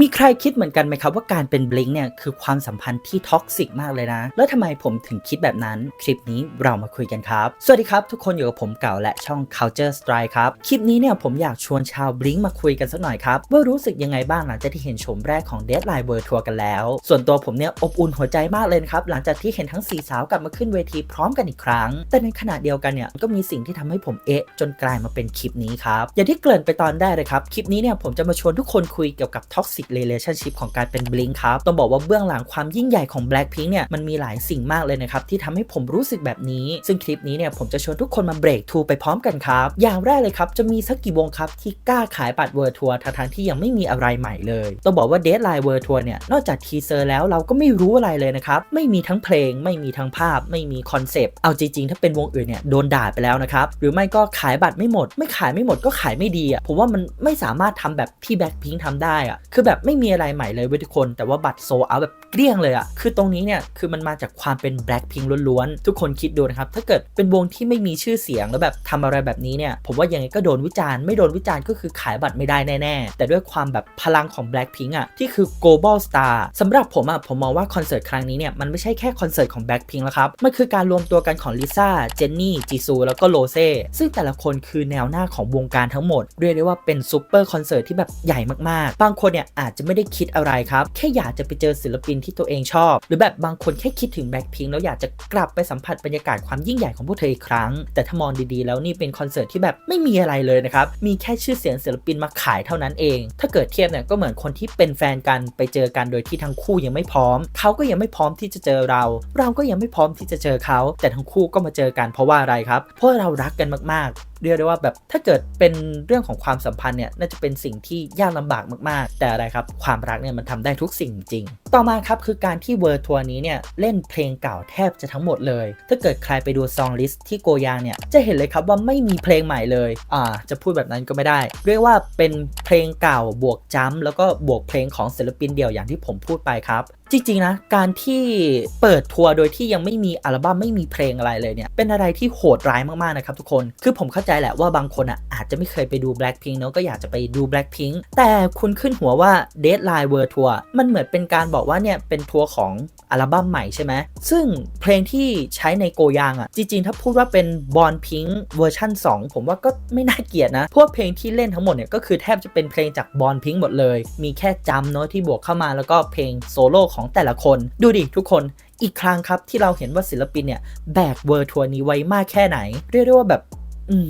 มีใครคิดเหมือนกันไหมครับว่าการเป็นบลิงเนี่ยคือความสัมพันธ์ที่ท็อกซิกมากเลยนะ แล้วทำไมผมถึงคิดแบบนั้น คลิปนี้เรามาคุยกันครับ สวัสดีครับ ทุกคนอยู่กับผมเก่าและช่อง Culture Strike ครับ คลิปนี้เนี่ยผมอยากชวนชาวบลิงมาคุยกันสักหน่อยครับ ว่ารู้สึกยังไงบ้างหลังจากที่เห็นชมแรกของ Deadline World Tour กันแล้ว ส่วนตัวผมเนี่ยอบอุ่นหัวใจมากเลยครับหลังจากที่เห็นทั้งสี่สาวกลับมาขึ้นเวทีพร้อมกันอีกครั้ง แต่ในขณะเดียวกันเนี่ยก็มีสิ่งที่ทำให้ผมเอะจนกลายมาเป็นคลิปนี้ครับอย่างที่เกริ่นไปตอนแรกเลยครับคลิปนี้เนี่ยผมจะมาชวนทุกคนคุยเกี่ยวกับ toxic relationship ของการเป็นบลิงครับ ต้องบอกว่าเบื้องหลังความยิ่งใหญ่ของ Blackpink เนี่ย มันมีหลายสิ่งมากเลยนะครับ ที่ทำให้ผมรู้สึกแบบนี้ ซึ่งคลิปนี้เนี่ย ผมจะชวนทุกคนมาเบรกทูไปพร้อมกันครับ อย่างแรกเลยครับ จะมีสักกี่วงครับ ที่กล้าขายบัตรเวอร์ทัวร์ทั้งที่ยังไม่มีอะไรใหม่เลย ต้องบอกว่า Deadline World Tour เนี่ย นอกจากทีเซอร์แล้วเราก็ไม่รู้อะไรเลยนะครับ ไม่มีทั้งเพลง ไม่มีทั้งภาพ ไม่มีคอนเซปต์ เอาจริงๆ ถ้าเป็นวงอื่นเนี่ย โดนด่าไปแล้วนะครับ หรือไม่ก็ขายบัตรไม่หมด ไม่ขายไม่หมดก็ขายไม่ดีอะ ผมว่ามันไม่สามารถทำแบบที่ Blackpink ทำได้อะ คือแบบไม่มีอะไรใหม่เลยเว้ยทุกคน แต่ว่าบัตรโซเอาแบบ เกลี้ยงเลยอะคือตรงนี้เนี่ยคือมันมาจากความเป็น Blackpink ล้วนๆ ทุกคนคิดดูนะครับ ถ้าเกิดเป็นวงที่ไม่มีชื่อเสียงแล้วแบบทำอะไรแบบนี้เนี่ยผมว่ายังไงก็โดนวิจารณ์ไม่โดนวิจารณ์ก็คือขายบัตรไม่ได้แน่ๆ แต่ด้วยความแบบพลังของ Blackpink อะที่คือ global star สำหรับผมอะผมมองว่าคอนเสิร์ตครั้งนี้เนี่ยมันไม่ใช่แค่คอนเสิร์ตของ Blackpink แล้วครับ มันคือการรวมตัวกันของลิซ่าเจนนี่จีซูแล้วก็โรเซ่ซึ่งแต่ละคนคือแนวหน้าของวงการทั้งหมด เรียกได้ว่าเป็นซูเปอร์คอนเสิร์ตที่แบบใหญ่มากๆ บางคนเนี่ยอาจจะไม่ได้คิดอะไรครับแค่อยากจะไปเจอศิลปินที่ตัวเองชอบ หรือแบบบางคนแค่คิดถึงแบ็คพิงแล้วอยากจะกลับไปสัมผัสบรรยากาศความยิ่งใหญ่ของพวกเธออีกครั้ง แต่ถ้ามองดีๆ แล้วนี่เป็นคอนเสิร์ตที่แบบไม่มีอะไรเลยนะครับ มีแค่ชื่อเสียงศิลปินมาขายเท่านั้นเอง ถ้าเกิดเทียบเนี่ยก็เหมือนคนที่เป็นแฟนกันไปเจอกันโดยที่ทั้งคู่ยังไม่พร้อม เขาก็ยังไม่พร้อมที่จะเจอเรา เราก็ยังไม่พร้อมที่จะเจอเขา แต่ทั้งคู่ก็มาเจอกันเพราะว่าอะไรครับ เพราะเรารักกันมากๆ เรียกได้ว่าแบบถ้าเกิดเป็นเรื่องของความสัมพันธ์เนี่ยน่าจะเป็นสิ่งที่ยากลำบากมากๆ แต่อะไรครับความรักเนี่ยมันทำได้ทุกสิ่งจริง ต่อมาครับคือการที่เวอร์ทัวร์นี้เนี่ยเล่นเพลงเก่าแทบจะทั้งหมดเลย ถ้าเกิดใครไปดูซองลิสต์ที่โกยางเนี่ยจะเห็นเลยครับว่าไม่มีเพลงใหม่เลยอ่าจะพูดแบบนั้นก็ไม่ได้ เรียกว่าเป็นเพลงเก่าบวกจัมป์แล้วก็บวกเพลงของศิลปินเดี่ยวอย่างที่ผมพูดไปครับ จริงๆนะการที่เปิดทัวร์โดยที่ยังไม่มีอัลบั้มไม่มีเพลงอะไรเลยเนี่ยเป็นอะไรที่โหดร้ายมากๆนะครับทุกคนคือผมเข้าใจแหละว่าบางคนอะอาจจะไม่เคยไปดู Blackpink เนอะก็อยากจะไปดู Blackpink แต่คุณขึ้นหัวว่า Deadline World Tour มันเหมือนเป็นการบอกว่าเนี่ยเป็นทัวร์ของอัลบั้มใหม่ใช่ไหมซึ่งเพลงที่ใช้ในโกยางอะจริงๆ ถ้าพูดว่าเป็น Born Pink เวอร์ชัน2 ผมว่าก็ไม่น่าเกลียดนะ พวกเพลงที่เล่นทั้งหมดเนี่ยก็คือแทบจะเป็นเพลงจาก Born Pink หมดเลย มีแค่จำเนอะที่บวกเข้ามาแล้วก็เพลงโซโล่ของแต่ละคน ดูดิทุกคนอีกครั้งครับที่เราเห็นว่าศิลปินเนี่ย แบกเวอร์ทัวร์นี้ไว้มากแค่ไหน เรียกได้ว่าแบบ อืม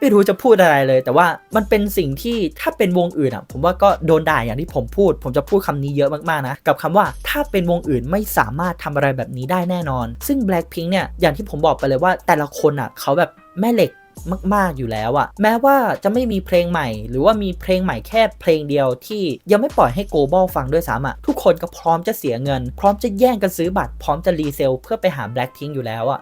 ไม่รู้จะพูดอะไรเลย แต่ว่ามันเป็นสิ่งที่ถ้าเป็นวงอื่นอะ ผมว่าก็โดนด่าอย่างที่ผมพูด ผมจะพูดคำนี้เยอะมากๆนะ กับคำว่าถ้าเป็นวงอื่นไม่สามารถทำอะไรแบบนี้ได้แน่นอน ซึ่ง Blackpink เนี่ยอย่างที่ผมบอกไปเลยว่าแต่ละคนอะเขาแบบแม่เหล็ก มาก ๆอยู่แล้วอะแม้ว่าจะไม่มีเพลงใหม่ หรือว่ามีเพลงใหม่แค่เพลงเดียวที่ยังไม่ปล่อยให้ global ฟังด้วยซ้ำอะทุกคนก็พร้อมจะเสียเงิน พร้อมจะแย่งกันซื้อบัตรพร้อมจะรีเซลเพื่อไปหา Blackpink อยู่แล้วอะ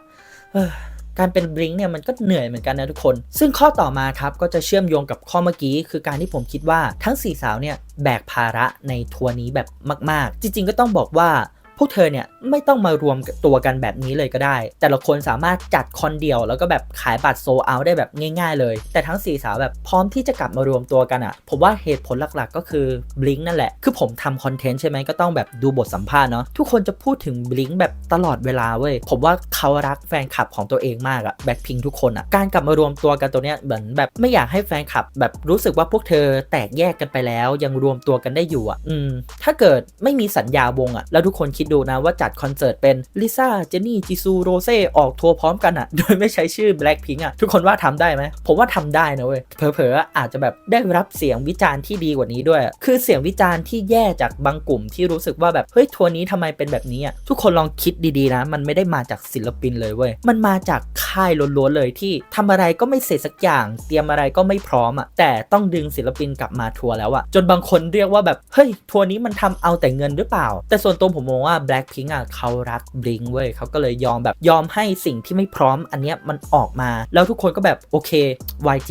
การเป็นบลิงเนี่ยมันก็เหนื่อยเหมือนกันนะทุกคน ซึ่งข้อต่อมาครับก็จะเชื่อมโยงกับข้อเมื่อกี้ คือการที่ผมคิดว่าทั้ง 4 สาวเนี่ยแบกภาระในทัวร์นี้แบบมาก ๆ จริง ๆ ก็ต้องบอกว่า พวกเธอเนี่ยไม่ต้องมารวมตัวกันแบบนี้เลยก็ได้ แต่ละคนสามารถจัดคอนเดียว แล้วก็แบบขายบัตรโซเอาได้แบบง่าย ๆ เลย แต่ทั้ง 4 สาวแบบพร้อมที่จะกลับมารวมตัวกันอะ่ะ ผมว่าเหตุผลหลักๆ ก็คือบลิงนั่นแหละ คือผมทำคอนเทนต์ใช่ไหมก็ต้องแบบดูบทสัมภาษณ์เนาะทุกคนจะพูดถึงบลิงแบบตลอดเวลาเว้ยผมว่าเขารักแฟนคลับของตัวเองมากอะแบ็คพิงทุกคนอะการกลับมารวมตัวกันตัวเนี้ยเหมือนแบบไม่อยากให้แฟนคลับ แบบรู้สึกว่าพวกเธอแตกแยกกันไปแล้ว ยังรวมตัวกันได้อยู่อะอืมถ้าเกิดไม่มีสัญญาวงอะแล้วทุกคนคิดดูนะว่าจัดคอนเสิร์ตเป็นลิซ่าเจนนี่จิซูโรเซ่ออกทัวร์พร้อมกันอะโดยไม่ใช้ชื่อ Blackpink อะทุกคนว่าทำได้ไหม ผมว่าทำได้นะเว้ย เผลอๆอาจจะแบบได้รับเสียงวิจารณ์ที่ดีกว่านี้ด้วย คือเสียงวิจารณ์ที่แย่จากบางกลุ่มที่รู้สึกว่าแบบ เฮ้ย ทัวร์นี้ทำไมเป็นแบบนี้อะทุกคนลองคิดดีๆนะ มันไม่ได้มาจากศิลปินเลยเว้ย มันมาจากค่ายล้วนๆเลยที่ทำอะไรก็ไม่เสร็จสักอย่าง เตรียมอะไรก็ไม่พร้อมอะแต่ต้องดึงศิลปินกลับมาทัวร์แล้วอะจนบางคนเรียกว่าแบบ เฮ้ย ทัวร์นี้มันทำเอาแต่เงินหรือเปล่า แต่ส่วนตัวผมมองว่า Blackpink อะเขารักบลิงเว้ยเขาก็เลยยอมแบบยอมให้สิ่งที่ไม่พร้อมอันเนี้ยมันออกมา แล้วทุกคนก็แบบโอเค YG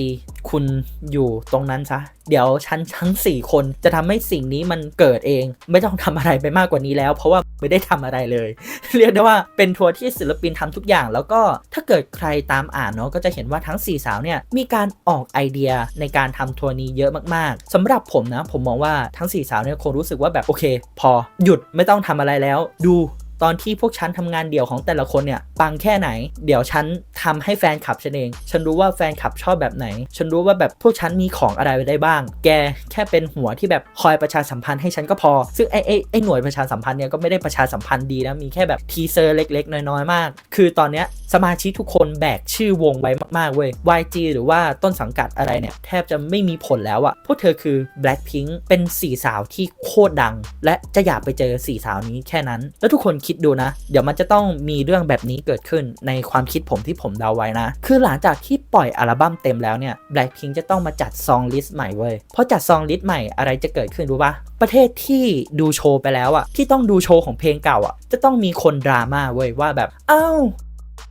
คุณอยู่ตรงนั้นซะ เดี๋ยวฉันทั้ง 4 คนจะทำให้สิ่งนี้มันเกิดเอง ไม่ต้องทำอะไรไปมากกว่านี้แล้ว เพราะว่าไม่ได้ทำอะไรเลย เรียกได้ว่าเป็นทัวร์ที่ศิลปินทำทุกอย่าง แล้วก็ถ้าเกิดใครตามอ่านเนาะก็จะเห็นว่าทั้ง 4 สาวเนี่ยมีการออกไอเดียในการทำทัวร์นี้เยอะมากๆสำหรับผมนะผมมองว่าทั้ง 4 สาวเนี่ยคงรู้สึกว่าแบบโอเค พอหยุดไม่ต้องทำอะไรแล้ว ดู ตอนที่พวกฉันทำงานเดี่ยวของแต่ละคนเนี่ยปังแค่ไหน เดี๋ยวฉันทำให้แฟนคลับฉันเอง ฉันรู้ว่าแฟนคลับชอบแบบไหน ฉันรู้ว่าแบบพวกฉันมีของอะไรไว้ได้บ้าง แกแค่เป็นหัวที่แบบคอยประชาสัมพันธ์ให้ฉันก็พอ ซึ่งไอ้ไอ้ไอ้หน่วยประชาสัมพันธ์เนี่ยก็ไม่ได้ประชาสัมพันธ์ดีนะมีแค่แบบทีเซอร์เล็ก ๆ น้อยๆมาก คือตอนเนี้ยสมาชิกทุกคนแบกชื่อวงไว้มากๆเว้ย YG หรือว่าต้นสังกัดอะไรเนี่ยแทบจะไม่มีผลแล้วอะพวกเธอคือ Blackpink เป็นสี่สาวที่โคตรดัง และจะอยากไปเจอสี่สาวนี้แค่นั้น แล้วทุกคนคิดดูนะ เดี๋ยวมันจะต้องมีเรื่องแบบนี้เกิดขึ้นในความคิดผมที่ผมเดาไว้นะ คือหลังจากที่ปล่อยอัลบั้มเต็มแล้วเนี่ย Blackpink จะต้องมาจัดซองลิสต์ใหม่เว้ยเพราะจัดซองลิสต์ใหม่อะไรจะเกิดขึ้นรู้ปะประเทศที่ดูโชว์ไปแล้วอะที่ต้องดูโชว์ของเพลงเก่าอะจะต้องมีคนดราม่าเว้ยว่าแบบอ้าว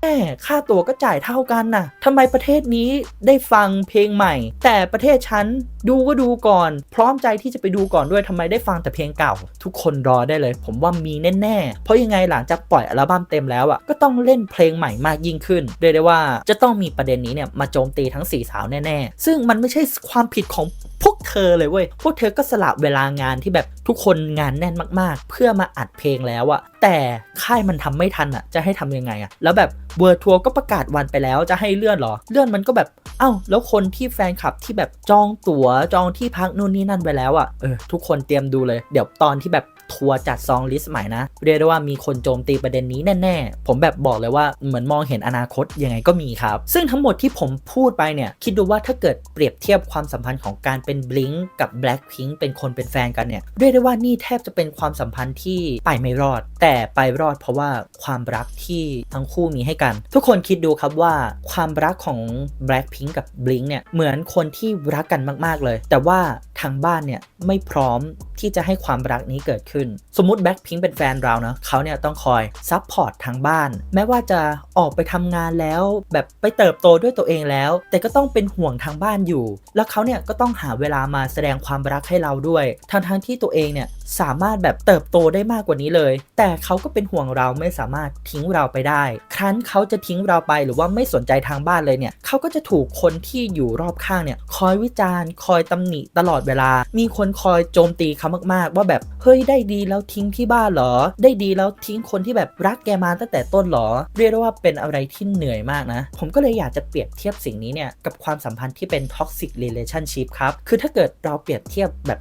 แม่ค่าตั๋วก็จ่ายเท่ากันน่ะทำไมประเทศนี้ได้ฟังเพลงใหม่ แต่ประเทศฉันดูก็ดูก่อน พร้อมใจที่จะไปดูก่อนด้วยทำไมได้ฟังแต่เพลงเก่า ทุกคนรอได้เลย ผมว่ามีแน่ๆ เพราะยังไงหลังจากปล่อยอัลบั้มเต็มแล้วอะก็ต้องเล่นเพลงใหม่มากยิ่งขึ้นเรียกได้ว่าจะต้องมีประเด็นนี้เนี่ยมาโจมตีทั้ง4สาวแน่ๆ ซึ่งมันไม่ใช่ความผิดของพวกเธอเลยเว้ย พวกเธอก็สละเวลางานที่แบบทุกคนงานแน่นมากๆ เพื่อมาอัดเพลงแล้วอะแต่ค่ายมันทำไม่ทันอะจะให้ทำยังไงอะแล้วแบบเวอร์ทัวร์ก็ประกาศวันไปแล้วจะให้เลื่อนหรอ เลื่อนมันก็แบบเอ้าแล้วคนที่แฟนคลับที่แบบจองตั๋วจองที่พักนู่นนี่นั่นไปแล้วอะเออทุกคนเตรียมดูเลย เดี๋ยวตอนที่แบบทัวร์จัดซองลิสต์ใหม่นะ เรียกได้ว่ามีคนโจมตีประเด็นนี้แน่ ๆ ผมแบบบอกเลยว่าเหมือนมองเห็นอนาคตยังไงก็มีครับ ซึ่งทั้งหมดที่ผมพูดไปเนี่ย คิดดูว่าถ้าเกิดเปรียบเทียบความสัมพันธ์ของการเป็น Blink กับ Blackpink เป็นคนเป็นแฟนกันเนี่ยเรียกได้ว่านี่แทบจะเป็นความสัมพันธ์ที่ไปไม่รอด แต่ไปรอดเพราะว่าความรักที่ทั้งคู่มีให้กัน ทุกคนคิดดูครับว่าความรักของ Blackpink กับ Blink เนี่ยเหมือนคนที่รักกันมาก ๆ เลย แต่ว่าทางบ้านเนี่ยไม่พร้อมที่จะให้ความรักนี้เกิดขึ้น สมมติ Blackpink เป็นแฟนเรานะเขาเนี่ยต้องคอยซัพพอร์ตทางบ้าน แม้ว่าจะออกไปทำงานแล้วแบบไปเติบโตด้วยตัวเองแล้ว แต่ก็ต้องเป็นห่วงทางบ้านอยู่ แล้วเขาเนี่ยก็ต้องหาเวลามาแสดงความรักให้เราด้วยทั้งทั้งๆที่ตัวเองเนี่ยสามารถแบบเติบโตได้มากกว่านี้เลย แต่เขาก็เป็นห่วงเราไม่สามารถทิ้งเราไปได้ ครั้นเขาจะทิ้งเราไปหรือว่าไม่สนใจทางบ้านเลยเนี่ยเขาก็จะถูกคนที่อยู่รอบข้างเนี่ยคอยวิจารณ์ คอยตำหนิตลอดเวลา มีคนคอยโจมตีเขามากๆ ว่าแบบเฮ้ยได้ดีแล้วทิ้งที่บ้านเหรอ ได้ดีแล้วทิ้งคนที่แบบรักแกมาตั้งแต่ต้นหรอ เรียกว่าเป็นอะไรที่เหนื่อยมากนะ ผมก็เลยอยากจะเปรียบเทียบสิ่งนี้เนี่ยกับความสัมพันธ์ที่เป็น toxic relationship ครับ คือถ้าเกิดเราเปรียบเทียบแบบ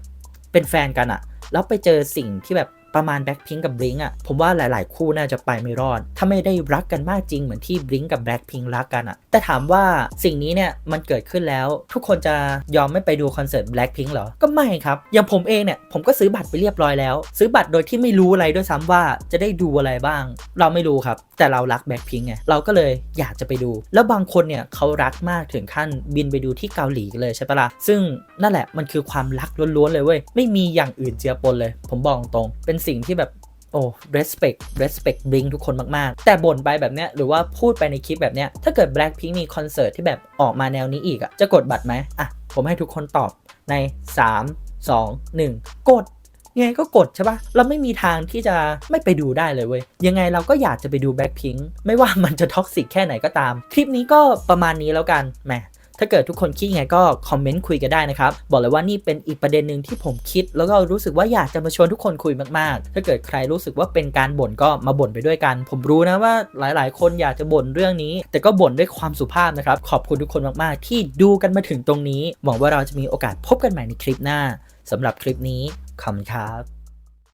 เป็นแฟนกันอะ แล้วไปเจอสิ่งที่แบบ ประมาณ Blackpink กับ Blink อะผมว่าหลาย ๆ คู่น่าจะไปไม่รอด ถ้าไม่ได้รักกันมากจริงเหมือนที่ Blink กับ Blackpink รักกันอะแต่ถามว่าสิ่งนี้เนี่ยมันเกิดขึ้นแล้ว ทุกคนจะยอมไม่ไปดูคอนเสิร์ต Blackpink เหรอ ก็ไม่ครับ อย่างผมเองเนี่ยผมก็ซื้อบัตรไปเรียบร้อยแล้ว ซื้อบัตรโดยที่ไม่รู้อะไรด้วยซ้ำว่าจะได้ดูอะไรบ้าง เราไม่รู้ครับ แต่เรารัก Blackpink ไงเราก็เลยอยากจะไปดู แล้วบางคนเนี่ยเขารักมากถึงขั้นบินไปดูที่เกาหลีเลยใช่ปะล่ะซึ่งนั่นแหละมันคือความรักล้วนๆเลยเว้ยไม่มีอย่างอื่นเจือปนเลย ผมบอกตรงเป็นสิ่งที่แบบโอ้ respect respect Blink ทุกคนมาก ๆ แต่บ่นไปแบบเนี้ยหรือว่าพูดไปในคลิปแบบเนี้ยถ้าเกิด Blackpink มีคอนเสิร์ตที่แบบออกมาแนวนี้อีกอะจะกดบัตรไหมอะ ผมให้ทุกคนตอบใน 3 2 1 กดยังไงก็กดใช่ปะเราไม่มีทางที่จะไม่ไปดูได้เลยเว้ย ยังไงเราก็อยากจะไปดู Blackpink ไม่ว่ามันจะท็อกซิกแค่ไหนก็ตาม คลิปนี้ก็ประมาณนี้แล้วกันแหม ถ้าเกิดทุกคนคิดยังไงก็คอมเมนต์คุยกันได้นะครับ บอกเลยว่านี่เป็นอีกประเด็นหนึ่งที่ผมคิด แล้วก็รู้สึกว่าอยากจะมาชวนทุกคนคุยมากๆ ถ้าเกิดใครรู้สึกว่าเป็นการบ่นก็มาบ่นไปด้วยกัน ผมรู้นะว่าหลายๆ คนอยากจะบ่นเรื่องนี้ แต่ก็บ่นด้วยความสุภาพนะครับ ขอบคุณทุกคนมากๆ ที่ดูกันมาถึงตรงนี้ หวังว่าเราจะมีโอกาสพบกันใหม่ในคลิปหน้าสำหรับคลิปนี้ขอบคุณครับ